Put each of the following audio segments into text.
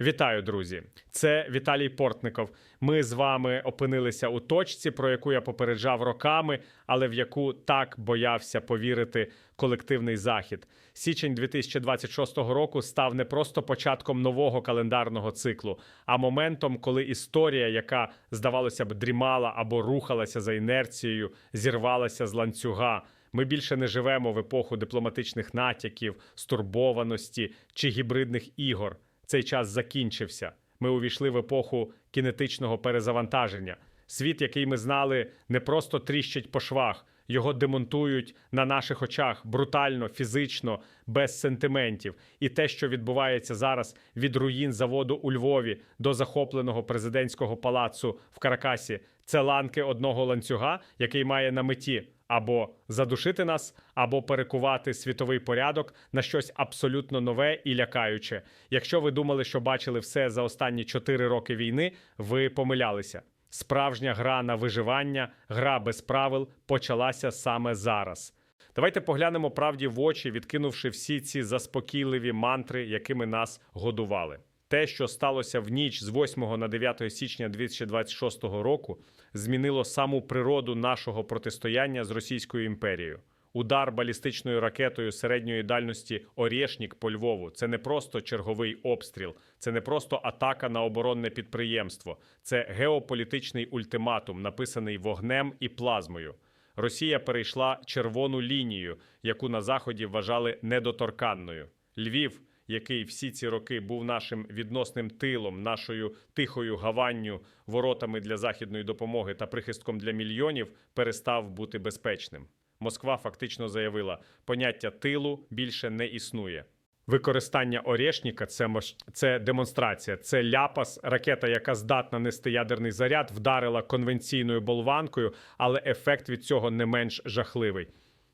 Вітаю, друзі! Це Віталій Портников. Ми з вами опинилися у точці, про яку я попереджав роками, але в яку так боявся повірити колективний захід. Січень 2026 року став не просто початком нового календарного циклу, а моментом, коли історія, яка здавалося б дрімала або рухалася за інерцією, зірвалася з ланцюга. Ми більше не живемо в епоху дипломатичних натяків, стурбованості чи гібридних ігор. Цей час закінчився. Ми увійшли в епоху кінетичного перезавантаження. Світ, який ми знали, не просто тріщить по швах, його демонтують на наших очах брутально, фізично, без сентиментів. І те, що відбувається зараз від руїн заводу у Львові до захопленого президентського палацу в Каракасі, це ланки одного ланцюга, який має на меті або задушити нас, або перекувати світовий порядок на щось абсолютно нове і лякаюче. Якщо ви думали, що бачили все за останні 4 роки війни, ви помилялися. Справжня гра на виживання, гра без правил почалася саме зараз. Давайте поглянемо правді в очі, відкинувши всі ці заспокійливі мантри, якими нас годували. Те, що сталося в ніч з 8 на 9 січня 2026 року, змінило саму природу нашого протистояння з Російською імперією. Удар балістичною ракетою середньої дальності Орєшнік по Львову це не просто черговий обстріл, це не просто атака на оборонне підприємство, це геополітичний ультиматум, написаний вогнем і плазмою. Росія перейшла червону лінію, яку на заході вважали недоторканною. Львів, який всі ці роки був нашим відносним тилом, нашою тихою гаванню, воротами для західної допомоги та прихистком для мільйонів, перестав бути безпечним. Москва фактично заявила, поняття тилу більше не існує. Використання Орєшніка це це демонстрація, це ляпас, ракета, яка здатна нести ядерний заряд, вдарила конвенційною болванкою, але ефект від цього не менш жахливий.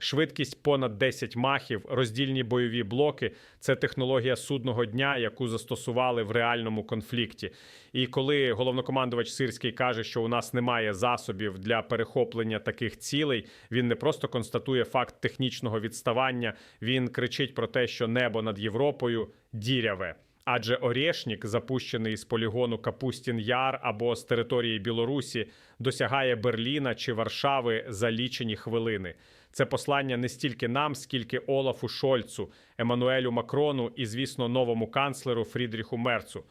Швидкість понад 10 махів, роздільні бойові блоки це технологія судного дня, яку застосували в реальному конфлікті. І коли головнокомандувач Сирський каже, що у нас немає засобів для перехоплення таких цілей, він не просто констатує факт технічного відставання, він кричить про те, що небо над Європою діряве. Адже Орєшнік, запущений з полігону Капустін Яр або з території Білорусі, досягає Берліна чи Варшави за лічені хвилини. Це послання не стільки нам, скільки Олафу Шольцу, Еммануелю Макрону і, звісно, новому канцлеру Фрідріху Мерцу.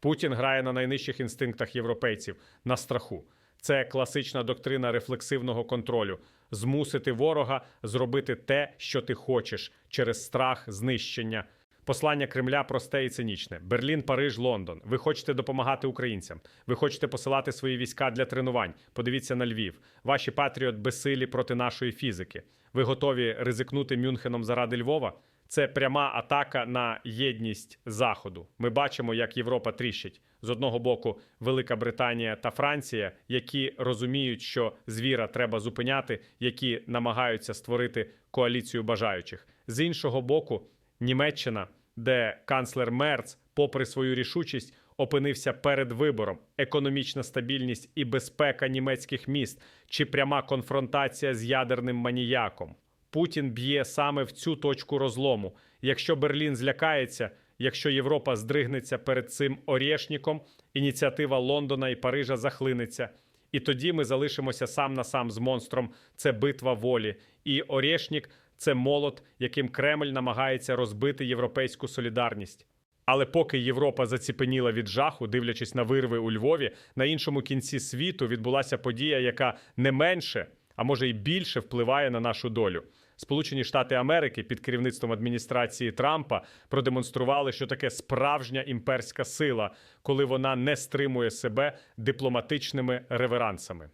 Путін грає на найнижчих інстинктах європейців на страху. Це класична доктрина рефлексивного контролю: змусити ворога зробити те, що ти хочеш, через страх знищення. Послання Кремля просте і цинічне: Берлін, Париж, Лондон. Ви хочете допомагати українцям. Ви хочете посилати свої війська для тренувань. Подивіться на Львів. Ваші патріот безсилі проти нашої фізики. Ви готові ризикнути Мюнхеном заради Львова? Це пряма атака на єдність Заходу. Ми бачимо, як Європа тріщить з одного боку, Велика Британія та Франція, які розуміють, що звіра треба зупиняти, які намагаються створити коаліцію бажаючих. З іншого боку, Німеччина, де канцлер Мерц, попри свою рішучість, опинився перед вибором: економічна стабільність і безпека німецьких міст чи пряма конфронтація з ядерним маніяком. Путін б'є саме в цю точку розлому. Якщо Берлін злякається, якщо Європа здригнеться перед цим орєшніком, ініціатива Лондона і Парижа захлинеться. І тоді ми залишимося сам на сам з монстром. Це битва волі. І Орєшнік це молот, яким Кремль намагається розбити європейську солідарність. Але поки Європа заціпеніла від жаху, дивлячись на вирви у Львові, на іншому кінці світу відбулася подія, яка не менше, а може й більше впливає на нашу долю. Сполучені Штати Америки під керівництвом адміністрації Трампа продемонстрували, що таке справжня імперська сила, коли вона не стримує себе дипломатичними реверансами.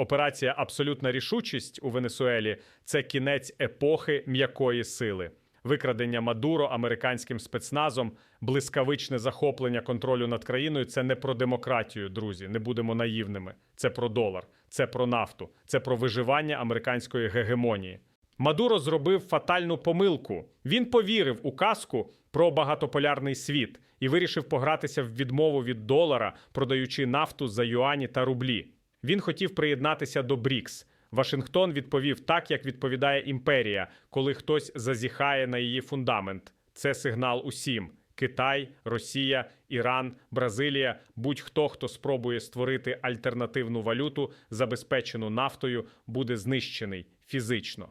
Операція Абсолютна рішучість у Венесуелі це кінець епохи м'якої сили. Викрадення Мадуро американським спецназом, блискавичне захоплення контролю над країною це не про демократію, друзі. Не будемо наївними. Це про долар, це про нафту, це про виживання американської гегемонії. Мадуро зробив фатальну помилку. Він повірив у казку про багатополярний світ і вирішив погратися в відмову від долара, продаючи нафту за юані та рублі. Він хотів приєднатися до БРІКС. Вашингтон відповів так, як відповідає імперія, коли хтось зазіхає на її фундамент. Це сигнал усім. Китай, Росія, Іран, Бразилія, будь-хто, хто спробує створити альтернативну валюту, забезпечену нафтою, буде знищений фізично.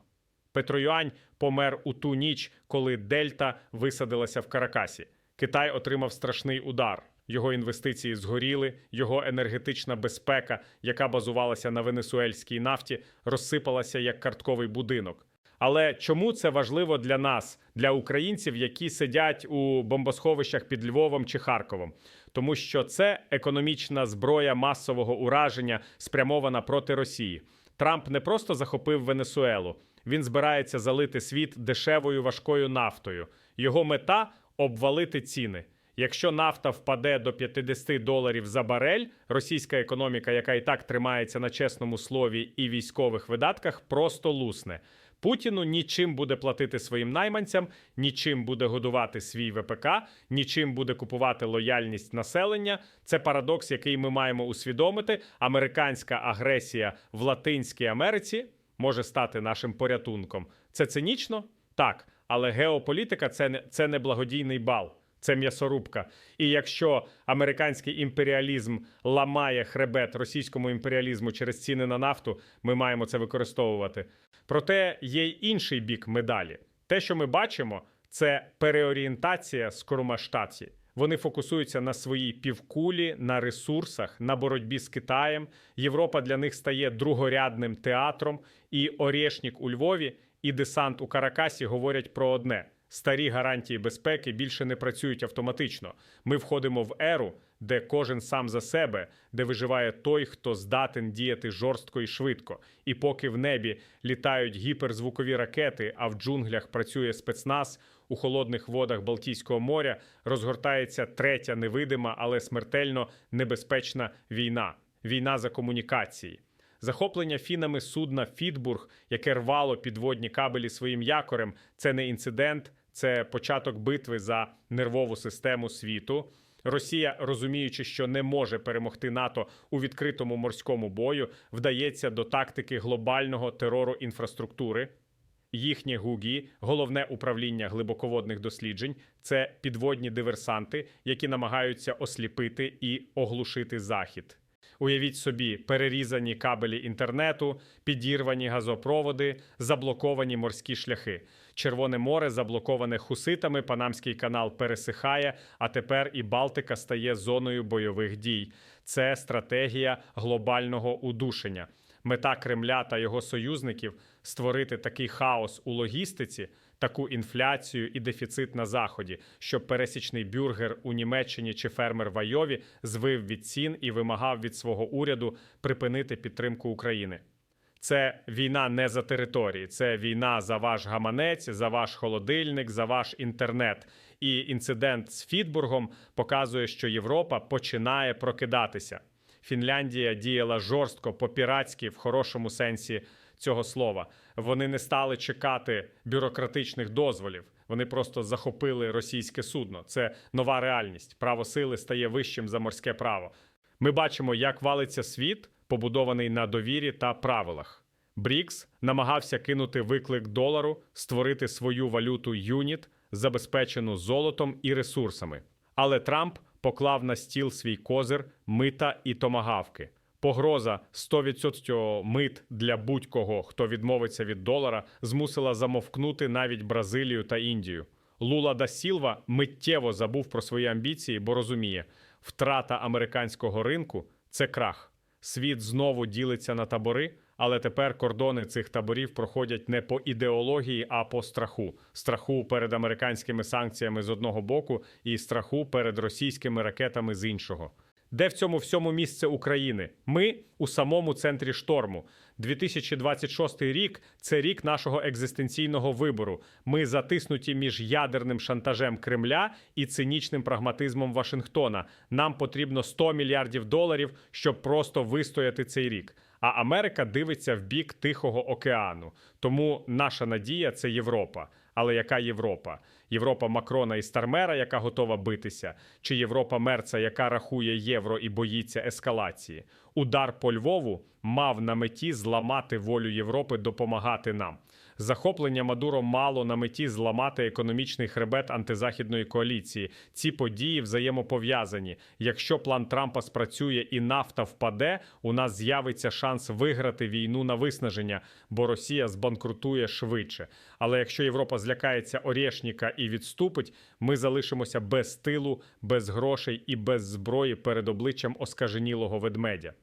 Петроюань помер у ту ніч, коли Дельта висадилася в Каракасі. Китай отримав страшний удар. Його інвестиції згоріли, його енергетична безпека, яка базувалася на венесуельській нафті, розсипалася як картковий будинок. Але чому це важливо для нас, для українців, які сидять у бомбосховищах під Львовом чи Харковом? Тому що це економічна зброя масового ураження, спрямована проти Росії. Трамп не просто захопив Венесуелу, він збирається залити світ дешевою важкою нафтою. Його мета обвалити ціни. Якщо нафта впаде до 50 доларів за барель, російська економіка, яка і так тримається на чесному слові і військових видатках, просто лусне. Путіну нічим буде платити своїм найманцям, нічим буде годувати свій ВПК, нічим буде купувати лояльність населення. Це парадокс, який ми маємо усвідомити. Американська агресія в Латинській Америці може стати нашим порятунком. Це цинічно? Так, але геополітика це не це не благодійний бал. Це м'ясорубка. І якщо американський імперіалізм ламає хребет російському імперіалізму через ціни на нафту, ми маємо це використовувати. Проте є й інший бік медалі. Те, що ми бачимо, це переорієнтація скоромасштабці. Вони фокусуються на своїй півкулі, на ресурсах, на боротьбі з Китаєм. Європа для них стає другорядним театром, і Орєшнік у Львові і десант у Каракасі говорять про одне. Старі гарантії безпеки більше не працюють автоматично. Ми входимо в еру, де кожен сам за себе, де виживає той, хто здатен діяти жорстко і швидко. І поки в небі літають гіперзвукові ракети, а в джунглях працює спецназ, у холодних водах Балтійського моря розгортається третя невидима, але смертельно небезпечна війна війна за комунікації. Захоплення фінами судна Фітбург, яке рвало підводні кабелі своїм якорем, це не інцидент, це початок битви за нервову систему світу. Росія, розуміючи, що не може перемогти НАТО у відкритому морському бою, вдається до тактики глобального терору інфраструктури. Їхнє ГУГІ, головне управління глибоководних досліджень, це підводні диверсанти, які намагаються осліпити і оглушити захід. Уявіть собі, перерізані кабелі інтернету, підірвані газопроводи, заблоковані морські шляхи. Червоне море заблоковане хуситами, Панамський канал пересихає, а тепер і Балтика стає зоною бойових дій. Це стратегія глобального удушення. Мета Кремля та його союзників створити такий хаос у логістиці, таку інфляцію і дефіцит на заході, щоб пересічний бюргер у Німеччині чи фермер в Айові звив від цін і вимагав від свого уряду припинити підтримку України. Це війна не за території, це війна за ваш гаманець, за ваш холодильник, за ваш інтернет. І інцидент з Фітбургом показує, що Європа починає прокидатися. Фінляндія діяла жорстко по-піратськи в хорошому сенсі цього слова. Вони не стали чекати бюрократичних дозволів. Вони просто захопили російське судно. Це нова реальність. Право сили стає вищим за морське право. Ми бачимо, як валиться світ, побудований на довірі та правилах. Брікс намагався кинути виклик долару, створити свою валюту юніт, забезпечену золотом і ресурсами. Але Трамп поклав на стіл свій козир, мита і томагавки. Погроза 100% мит для будь-кого, хто відмовиться від долара, змусила замовкнути навіть Бразилію та Індію. Лула да Сілва миттєво забув про свої амбіції, бо розуміє, втрата американського ринку це крах. Світ знову ділиться на табори, але тепер кордони цих таборів проходять не по ідеології, а по страху: страху перед американськими санкціями з одного боку і страху перед російськими ракетами з іншого. Де в цьому всьому місце України? Ми у самому центрі шторму. 2026 рік це рік нашого екзистенційного вибору. Ми затиснуті між ядерним шантажем Кремля і цинічним прагматизмом Вашингтона. Нам потрібно 100 мільярдів доларів, щоб просто вистояти цей рік. А Америка дивиться в бік Тихого океану. Тому наша надія це Європа. Але яка Європа? Європа Макрона і Стармера, яка готова битися, чи Європа Мерца, яка рахує євро і боїться ескалації? Удар по Львову мав на меті зламати волю Європи допомагати нам. Захоплення Мадуро мало на меті зламати економічний хребет антизахідної коаліції. Ці події взаємопов'язані. Якщо план Трампа спрацює і нафта впаде, у нас з'явиться шанс виграти війну на виснаження, бо Росія збанкрутує швидше. Але якщо Європа злякається Орєшніка і відступить, ми залишимося без тилу, без грошей і без зброї перед обличчям оскаженілого ведмедя.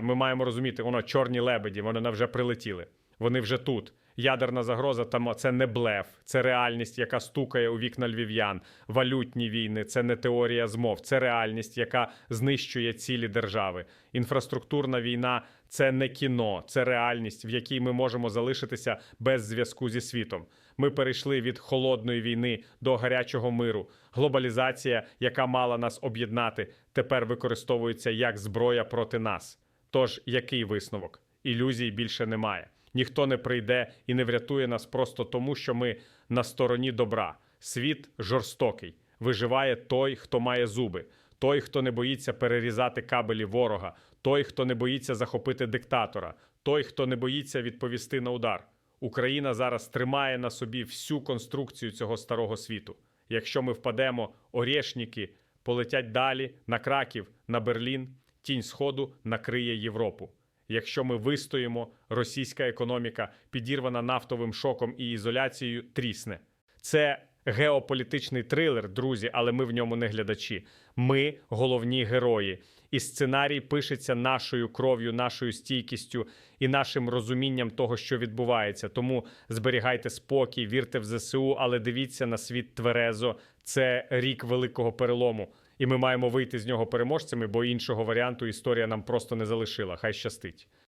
Ми маємо розуміти, воно чорні лебеді, вони вже прилетіли. Вони вже тут. Ядерна загроза там це не блеф, це реальність, яка стукає у вікна львів'ян. Валютні війни це не теорія змов, це реальність, яка знищує цілі держави. Інфраструктурна війна це не кіно, це реальність, в якій ми можемо залишитися без зв'язку зі світом. Ми перейшли від холодної війни до гарячого миру. Глобалізація, яка мала нас об'єднати, тепер використовується як зброя проти нас. Тож який висновок? Ілюзій більше немає. Ніхто не прийде і не врятує нас просто тому, що ми на стороні добра. Світ жорстокий. Виживає той, хто має зуби, той, хто не боїться перерізати кабелі ворога, той, хто не боїться захопити диктатора, той, хто не боїться відповісти на удар. Україна зараз тримає на собі всю конструкцію цього старого світу. Якщо ми впадемо, орєшніки полетять далі на Краків, на Берлін, тінь сходу накриє Європу. Якщо ми вистоїмо, російська економіка, підірвана нафтовим шоком і ізоляцією, трісне. Це геополітичний трилер, друзі, але ми в ньому не глядачі. Ми головні герої. І сценарій пишеться нашою кров'ю, нашою стійкістю і нашим розумінням того, що відбувається. Тому зберігайте спокій, вірте в ЗСУ, але дивіться на світ тверезо. Це рік великого перелому. І ми маємо вийти з нього переможцями, бо іншого варіанту історія нам просто не залишила. Хай щастить.